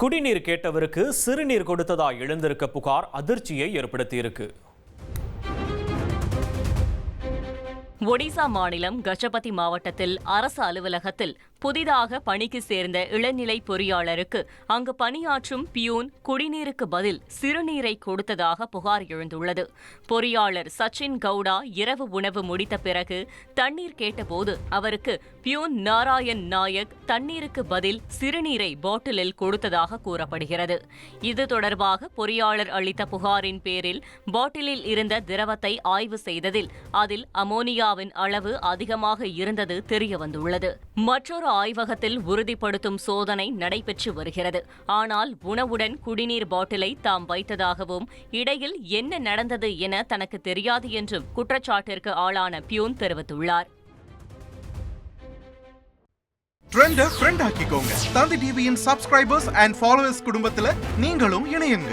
குடிநீர் கேட்டவருக்கு சிறுநீர் கொடுத்ததா எழுந்திருக்க புகார் அதிர்ச்சியை ஏற்படுத்தியிருக்கு. ஒடிசா மாநிலம் கஜபதி மாவட்டத்தில் அரசு அலுவலகத்தில் புதிதாக பணிக்கு சேர்ந்த இளநிலை பொறியாளருக்கு அங்கு பணியாற்றும் பியூன் குடிநீருக்கு பதில் சிறுநீரை கொடுத்ததாக புகார் எழுந்துள்ளது. பொறியாளர் சச்சின் கவுடா இரவு உணவு முடித்த பிறகு தண்ணீர் கேட்டபோது அவருக்கு பியூன் நாராயண் நாயக் தண்ணீருக்கு பதில் சிறுநீரை பாட்டிலில் கொடுத்ததாக கூறப்படுகிறது. இது தொடர்பாக பொறியாளர் அளித்த புகாரின் பேரில் பாட்டிலில் இருந்த திரவத்தை ஆய்வு செய்ததில் அதில் அமோனியாவின் அளவு அதிகமாக இருந்தது தெரியவந்துள்ளது. மற்றொரு ஆய்வகத்தில் உறுதிப்படுத்தும் சோதனை நடைபெற்று வருகிறது. ஆனால் உணவுடன் குடிநீர் பாட்டிலை தாம் வைத்ததாகவும் இடையில் என்ன நடந்தது என தனக்கு தெரியாது என்றும் குற்றச்சாட்டிற்கு ஆளான பியூன் தெரிவித்துள்ளார். ட்ரெண்ட ஃப்ரெண்ட் ஆக்கிக்கோங்க. தந்தி டிவியின் சப்ஸ்கிரைபர்ஸ் அண்ட் ஃபாலோவர்ஸ் நீங்களும் இணையுங்க.